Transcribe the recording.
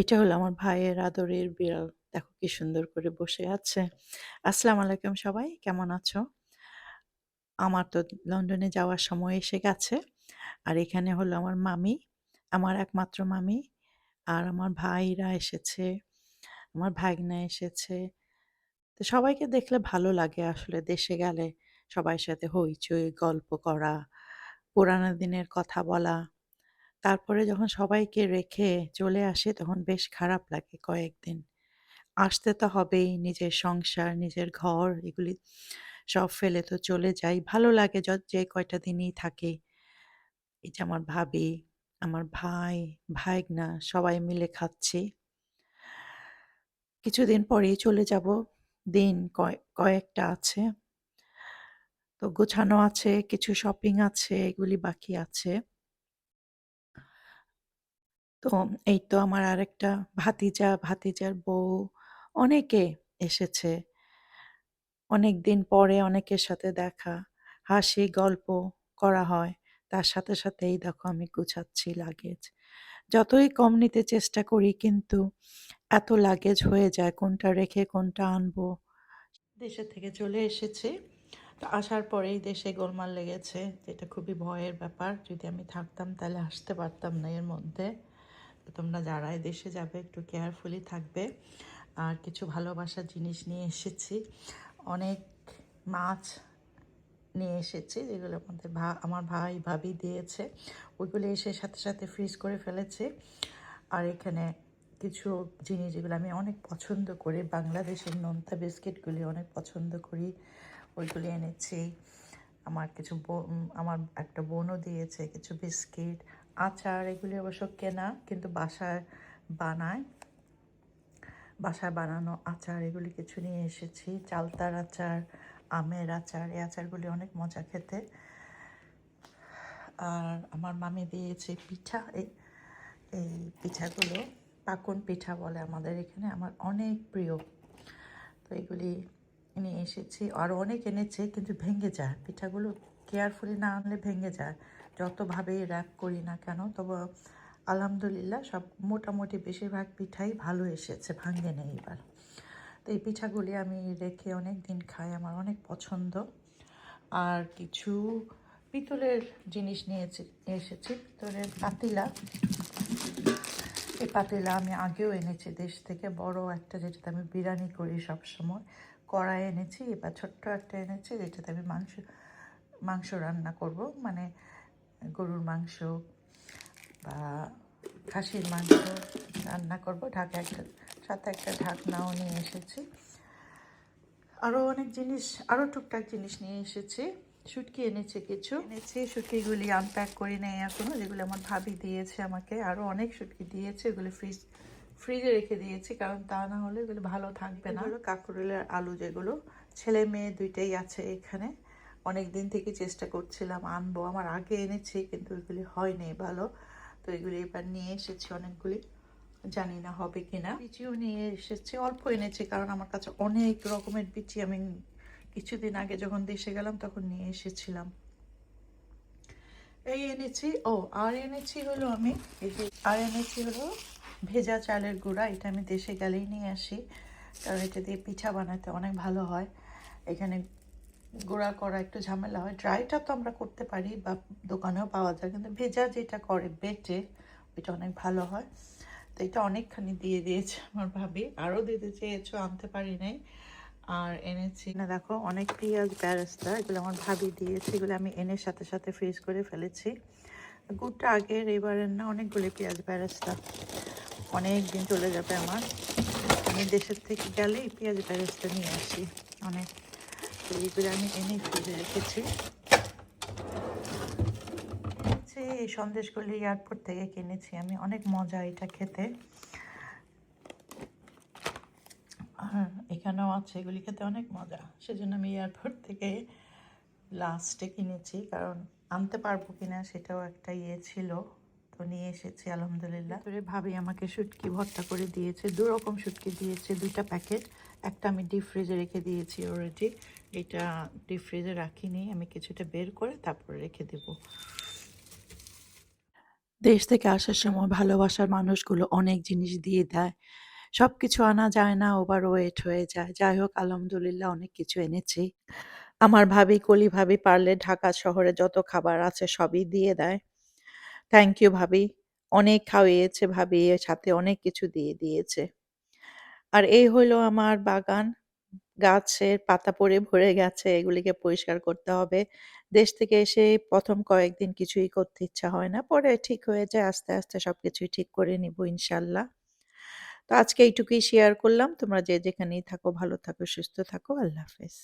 এটা হলো আমার ভাইয়ের আদরের বিড়াল। দেখো কি সুন্দর করে বসে আছে। আসসালামু আলাইকুম সবাই, কেমন আছো? আমার তো লন্ডনে যাওয়ার সময় এসে গেছে। আর এখানে হলো আমার মামি, আমার একমাত্র মামি। আর আমার ভাইরা এসেছে, আমার ভাগ্না এসেছে। তো সবাইকে দেখলে ভালো লাগে আসলে দেশে গেলে সবার সাথে হইচই, গল্প করা, পুরানো দিনের কথা বলা। তারপরে যখন সবাইকে রেখে চলে আসে তখন বেশ খারাপ লাগে কয়েকদিন। আসতে তো হবেই, নিজের সংসার, নিজের ঘর এগুলি সব ফেলে তো চলে যাই। ভালো লাগে য যে কয়টা দিনই থাকি। এই যে আমার ভাবি, আমার ভাই, ভাইগনা সবাই মিলে খাচ্ছি। কিছুদিন পরেই চলে যাব। দিন কয় কয়েকটা আছে। তো গোছানো আছে, কিছু শপিং আছে, এগুলি বাকি আছে। তো এই তো আমার আরেকটা ভাতিজা, ভাতিজার বউ অনেকে এসেছে। অনেকদিন পরে অনেকের সাথে দেখা, হাসি, গল্প করা হয়। তার সাথে, সাথে এই দেখো আমি গুছাচ্ছি লাগেজ। যতই কম নিতে চেষ্টা করি কিন্তু এত লাগেজ হয়ে যায় কোনটা রেখে কোনটা আনব। দেশে থেকে চলে এসেছি। তো আসার পরেই দেশে গোলমাল লেগেছে যেটা খুবই ভয়ের ব্যাপার। যদি আমি থাকতাম তাহলে আসতে পারতাম না এর মধ্যে। তোমরা যারা দেশে যাবে, একটু কেয়ারফুলি থাকবে। আর কিছু ভালোবাসার জিনিস নিয়ে এসেছি। অনেক মাছ নিয়ে এসেছি, যেগুলো আমাদের ভা, আমার ভাই, ভাবি দিয়েছে ওইগুলো এসে সাথে সাথে ফ্রিজ করে ফেলেছে আর এখানে কিছু জিনিস যেগুলো আমি অনেক পছন্দ করি, বাংলাদেশের নোনতা বিস্কিটগুলি অনেক পছন্দ করি, ওইগুলি এনেছি আমার কিছু আমার একটা বোনও দিয়েছে কিছু বিস্কিট আচার এগুলি অবশ্য কেনা, কিন্তু বাসায় বানায়। বাসায় বানানো আচার এগুলি কিছু নিয়ে এসেছি। চালতার আচার, আমের আচার, এই আচারগুলি অনেক মজা খেতে। আর আমার মামি দিয়েছে পিঠা, এই এই পিঠাগুলো, পাকন পিঠা বলে আমাদের এখানে, আমার অনেক প্রিয়। তো এগুলি নিয়ে এসেছি। আরও অনেক এনেছে, কিন্তু ভেঙে যায়। পিঠাগুলো কেয়ারফুলি না আনলে ভেঙে যায়। যতভাবেই র্যাপ করি না কেন, তবে আলহামদুলিল্লাহ সব মোটামুটি বেশিরভাগ পিঠাই ভালো এসেছে ভাঙে নেই এবার। তো এই পিঠাগুলি আমি রেখে অনেক দিন খাই, আমার অনেক পছন্দ। আর কিছু পিতলের জিনিস নিয়েছি, এসেছি। পিতলের পাতিলা। এই পাতিলা আমি আগেও এনেছি দেশ থেকে, বড় একটা যেটাতে আমি বিরিয়ানি করি সব সময় কড়াই এনেছি, এবার ছোট্ট একটা এনেছি, যেটাতে আমি মাংস মাংস রান্না করব। মানে গরুর মাংস বা খাসির মাংস রান্না করব। ঢাকা একটা সাথে একটা ঢাকনাও নিয়ে এসেছি। আরও অনেক জিনিস আরও টুকটাক জিনিস নিয়ে এসেছি। শুটকি এনেছে কিছু। এনেছি শুটকিগুলি আনপ্যাক করে নেই এখনও যেগুলো আমার ভাবি দিয়েছে আমাকে। আরও অনেক শুটকি দিয়েছে এগুলো ফ্রিজ ফ্রিজে রেখে দিয়েছি কারণ তা না হলে এগুলো ভালো থাকবে না। কাকুরেলের আলু যেগুলো ছেলে মেয়ে দুইটাই আছে এখানে। অনেক দিন থেকে চেষ্টা করছিলাম আনব, আমার আগে এনেছি কিন্তু এগুলি হয়নি ভালো। তো এগুলি এবার নিয়ে এসেছি অনেকগুলি, জানি না হবে কিনা। বিচিও নিয়ে এসেছি, অল্প এনেছি কারণ আমার কাছে অনেক রকমের বিচি আমি কিছুদিন আগে যখন দেশে গেলাম তখন নিয়ে এসেছিলাম। এই এনেছি, ও, আর এনেছি হলো আমি আর এনেছি হলো ভেজা চালের গুঁড়া, এটা আমি দেশে গেলেই নিয়ে আসি। কারণ এটা দিয়ে পিঠা বানাতে অনেক ভালো হয়। এখানে গুঁড়া করা একটু ঝামেলা হয়। ড্রাইটা তো আমরা করতে পারি বা দোকানেও পাওয়া যায়, কিন্তু ভেজা যেটা করে বেটে, ওইটা অনেক ভালো হয়। তো এটা অনেকখানি দিয়ে দিয়েছে আমার ভাবি। আরও দিতে চেয়েছো আনতে পারি নাই। আর এনেছি না, দেখো অনেক পেঁয়াজ, ব্যারেস্তা, এগুলো আমার ভাবি দিয়েছে, এগুলো আমি এনে সাথে সাথে ফ্রিজ করে ফেলেছি। গুড়টা আগের, এবারের না অনেকগুলি পেঁয়াজ, ব্যারেস্তা। অনেক দিন চলে যাবে আমার। আমি দেশের থেকে গেলেই পেঁয়াজ, ব্যারেস্তা নিয়ে আসি। অনেক তো এইগুলো আমি এনে ফ্রিজে রেখেছি। এই সন্দেশগুলি এয়ারপোর্ট থেকে কিনেছি। আমি অনেক মজা এটা খেতে। এখানেও আছে, এগুলি খেতে অনেক মজা। সেজন্য আমি এয়ারপোর্ট থেকে লাস্টে কিনেছি, কারণ আনতে পারব কিনা সেটাও একটা ইয়ে ছিল। তো নিয়ে এসেছি, আলহামদুলিল্লাহ। তোরে ভাবি আমাকে শুটকি ভর্তা করে দিয়েছে দু রকম শুটকি দিয়েছে, দুইটা প্যাকেট একটা আমি ডিপ ফ্রিজে রেখে দিয়েছি অলরেডি এটা ডিপ ফ্রিজে রাখিনি আমি কিছুটা বের করে তারপরে রেখে দেবো দেশ থেকে আসার সময় ভালোবাসার মানুষগুলো অনেক জিনিস দিয়ে দেয়। সব কিছু আনা যায় না, ওভার ওয়েট হয়ে যায়। যাই হোক আলহামদুলিল্লাহ অনেক কিছু এনেছি। আমার ভাবি, কলি ভাবি পারলে ঢাকা শহরে যত খাবার আছে সবই দিয়ে দেয়। থ্যাংক ইউ ভাবি। অনেক খাওয়িয়েছে ভাবি, সাথে অনেক কিছু দিয়ে দিয়েছে। আর এই হইল আমার বাগান। গাছের পাতা পড়ে ভরে গেছে, এগুলিকে পরিষ্কার করতে হবে। দেশ থেকে এসে প্রথম কয়েকদিন কিছুই করতে ইচ্ছা হয় না। পরে ঠিক হয়ে যায় আস্তে, আস্তে সব কিছুই ঠিক করে নিব ইনশাল্লাহ তো আজকে এইটুকুই শেয়ার করলাম। তোমরা যে যেখানেই থাকো ভালো থাকো, সুস্থ থাকো। আল্লাহ হাফেজ।